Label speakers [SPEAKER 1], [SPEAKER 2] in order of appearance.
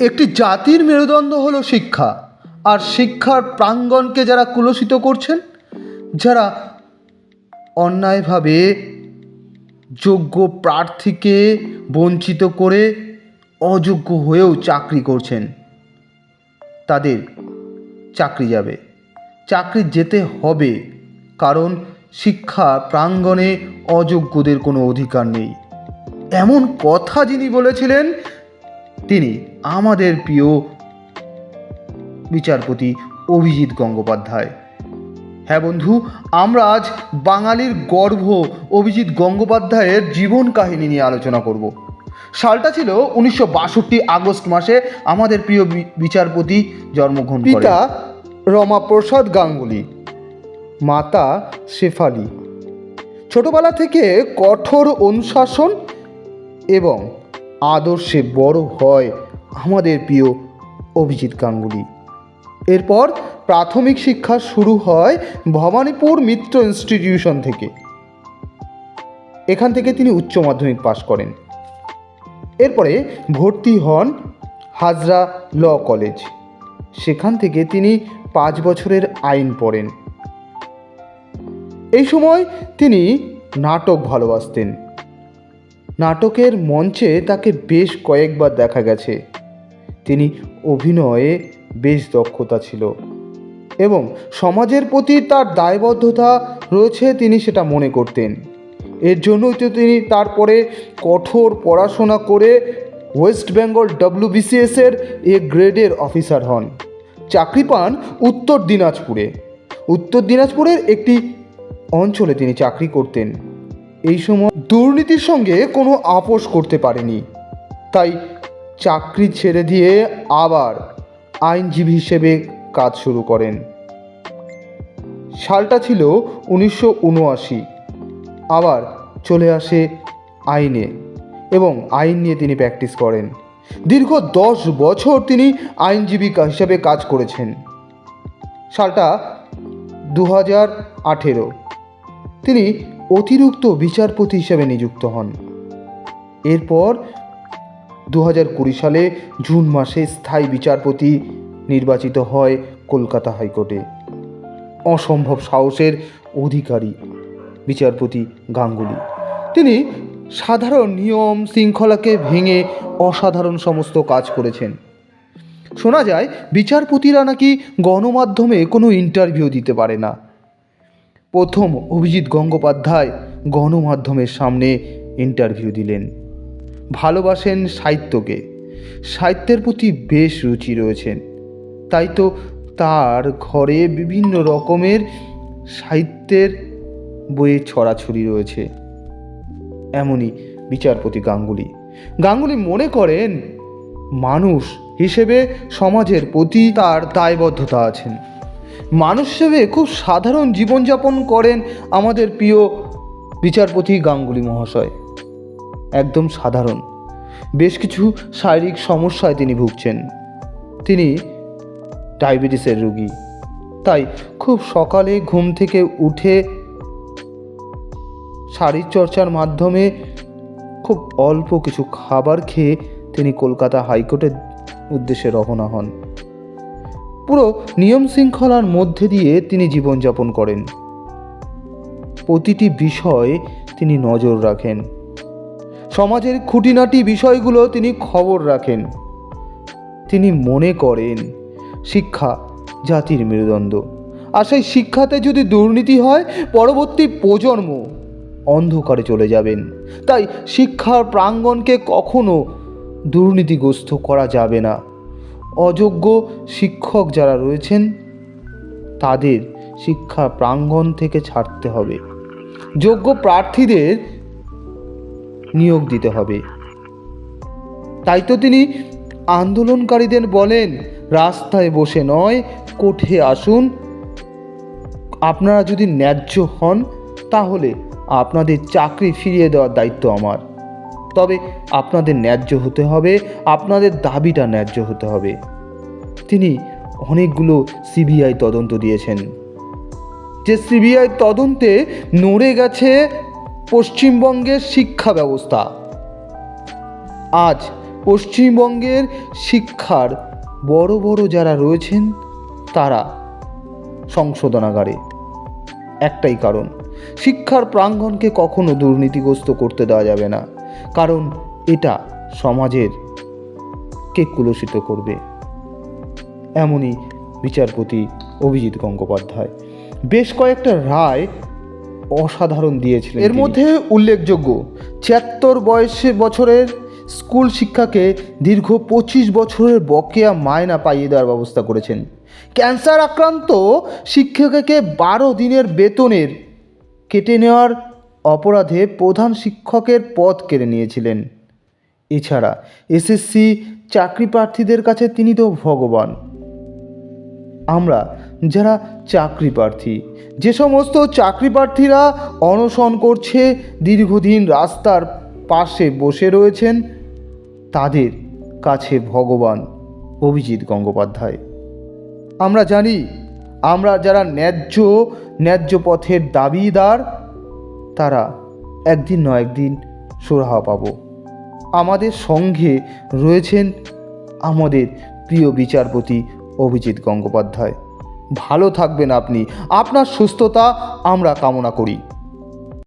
[SPEAKER 1] একটি জাতির মেরুদণ্ড হলো শিক্ষা। আর শিক্ষার প্রাঙ্গণকে যারা কুলসিত করছেন, যারা অন্যায়ভাবে যোগ্য প্রার্থীকে বঞ্চিত করে অযোগ্য হয়েও চাকরি করছেন, তাদের চাকরি যাবে। চাকরি যেতে হবে, কারণ শিক্ষা প্রাঙ্গণে অযোগ্যদের কোনো অধিকার নেই। এমন কথা যিনি বলেছিলেন তিনি আমাদের প্রিয় বিচারপতি অভিজিৎ গঙ্গোপাধ্যায়। হ্যাঁ বন্ধু, আমরা আজ বাঙালির গর্ভ অভিজিৎ গঙ্গোপাধ্যায়ের জীবন কাহিনী নিয়ে আলোচনা করব। সালটা ছিল উনিশশো বাষট্টি আগস্ট মাসে আমাদের প্রিয় বিচারপতি জন্মগ্রহণ পিতা রমাপ্রসাদ গাঙ্গুলি, মাতা শেফালি। ছোটবেলা থেকে কঠোর অনুশাসন এবং আদর্শে বড় হয় আমাদের প্রিয় অভিজিৎ গাঙ্গুলি। এরপর প্রাথমিক শিক্ষা শুরু হয় ভবানীপুর মিত্র ইনস্টিটিউশন থেকে। এখান থেকে তিনি উচ্চ মাধ্যমিক পাশ করেন। এরপরে ভর্তি হন হাজরা ল কলেজ। সেখান থেকে তিনি পাঁচ বছরের আইন পড়েন। এই সময় তিনি নাটক ভালোবাসতেন। নাটকের মঞ্চে তাকে বেশ কয়েকবার দেখা গেছে। তিনি অভিনয়ে বেশ দক্ষতা ছিল এবং সমাজের প্রতি তার দায়বদ্ধতা রয়েছে তিনি সেটা মনে করতেন। এর জন্যই তো তিনি তারপরে কঠোর পড়াশোনা করে ওয়েস্ট বেঙ্গল ডব্লিউবিসিএসের এ গ্রেডের অফিসার হন। চাকরি পান উত্তর দিনাজপুরে। উত্তর দিনাজপুরের একটি অঞ্চলে তিনি চাকরি করতেন। এই সময় দুর্নীতির সঙ্গে কোনো আপোষ করতে পারেনি। তাই চাকরি ছেড়ে দিয়ে আবার আইনজীবী হিসেবে কাজ শুরু করেন। সালটা ছিল উনিশশো উনআশি। আবার চলে আসে আইনে এবং আইন নিয়ে তিনি প্র্যাকটিস করেন। দীর্ঘ দশ বছর তিনি আইনজীবী হিসেবে কাজ করেছেন। সালটা দু হাজার আঠেরো। তিনি অতিরিক্ত বিচারপতি হিসেবে নিযুক্ত হন। এরপর দু কুড়ি সালে জুন মাসে স্থায়ী বিচারপতি নির্বাচিত হয় কলকাতা হাইকোর্টে। অসম্ভব সাহসের অধিকারী বিচারপতি গাঙ্গুলি। তিনি সাধারণ নিয়ম শৃঙ্খলাকে ভেঙে অসাধারণ সমস্ত কাজ করেছেন। শোনা যায়, বিচারপতিরা নাকি গণমাধ্যমে কোনো ইন্টারভিউ দিতে পারে না। প্রথম অভিজিৎ গঙ্গোপাধ্যায় গণমাধ্যমের সামনে ইন্টারভিউ দিলেন। ভালোবাসেন সাহিত্যকে। সাহিত্যের প্রতি বেশ রুচি রয়েছেন। তাই তো তার ঘরে বিভিন্ন রকমের সাহিত্যের বইয়ের ছড়াছড়ি রয়েছে। এমনই বিচারপতি গাঙ্গুলি। গাঙ্গুলি মনে করেন, মানুষ হিসেবে সমাজের প্রতি তার দায়বদ্ধতা আছেন। মানুষ হিসেবে খুব সাধারণ জীবনযাপন করেন আমাদের প্রিয় বিচারপতি গাঙ্গুলি মহাশয়। একদম সাধারণ। বেশ কিছু শারীরিক সমস্যায় তিনি ভুগছেন। তিনি ডায়াবেটিসের রোগী। তাই খুব সকালে ঘুম থেকে উঠে শারীরচর্চার মাধ্যমে খুব অল্প কিছু খাবার খেয়ে তিনি কলকাতা হাইকোর্টের উদ্দেশ্যে রওনা হন। পুরো নিয়ম শৃঙ্খলার মধ্যে দিয়ে তিনি জীবনযাপন করেন। প্রতিটি বিষয় তিনি নজর রাখেন। সমাজের খুঁটিনাটি বিষয়গুলো তিনি খবর রাখেন। তিনি মনে করেন, শিক্ষা জাতির মেরুদণ্ড। আর সেই শিক্ষাতে যদি দুর্নীতি হয়, পরবর্তী প্রজন্ম অন্ধকারে চলে যাবেন। তাই শিক্ষার প্রাঙ্গণকে কখনো দুর্নীতিগ্রস্ত করা যাবে না। অযোগ্য শিক্ষক যারা রয়েছেন, তাদের শিক্ষা প্রাঙ্গণ থেকে ছাড়তে হবে। যোগ্য প্রার্থীদের নিয়োগ দিতে হবে। তাই তো তিনি আন্দোলনকারীদের বলেন, রাস্তায় বসে নয়, কোঠে আসুন। আপনারা যদি ন্যায্য হন, তাহলে আপনাদের চাকরি ফিরিয়ে দেওয়ার দায়িত্ব আমার। তবে আপনাদের ন্যায্য হতে হবে, আপনাদের দাবিটা ন্যায্য হতে হবে। তিনি অনেকগুলো সিবিআই তদন্ত দিয়েছেন। যে সিবিআই তদন্তে নড়ে গেছে পশ্চিমবঙ্গের শিক্ষা ব্যবস্থা। আজ পশ্চিমবঙ্গের শিক্ষার বড় বড় যারা রয়েছেন, তারা সংশোধনাগারে। একটাই কারণ, শিক্ষার প্রাঙ্গণকে কখনো দুর্নীতিগ্রস্ত করতে দেওয়া যাবে না। কারণ এটা সমাজের কে কুলসিত করবে? এমনই বিচারপতি অভিজিৎ গঙ্গোপাধ্যায়। বেশ কয়েকটা রায় অসাধারণ দিয়েছিলেন এর মধ্যে উল্লেখযোগ্য ছিয়াত্তর বয়সে বছরের স্কুল শিক্ষাকে দীর্ঘ পঁচিশ বছরের বকেয়া মায়না পাইয়ে দেওয়ার ব্যবস্থা করেছেন। ক্যান্সার আক্রান্ত শিক্ষককে বারো দিনের বেতনের কেটে নেওয়ার অপরাধে প্রধান শিক্ষকের পদ কেড়ে নিয়েছিলেন। এছাড়া এসএসসি চাকরি প্রার্থীদের কাছে তিনি তো ভগবান। আমরা যারা চাকরি প্রার্থী, যে সমস্ত চাকরি প্রার্থীরা অনশন করছে, দীর্ঘদিন রাস্তার পাশে বসে রয়েছেন, তাদের কাছে ভগবান অভিজিৎ গঙ্গোপাধ্যায়। আমরা জানি, আমরা যারা ন্যায্য ন্যায্য পথের দাবিদার তারা একদিন নয় একদিন সুরাহা পাব। আমাদের সঙ্গে রয়েছেন আমাদের প্রিয় বিচারপতি অভিজিৎ গঙ্গোপাধ্যায়। ভালো থাকবেন আপনি। আপনার সুস্থতা আমরা কামনা করি।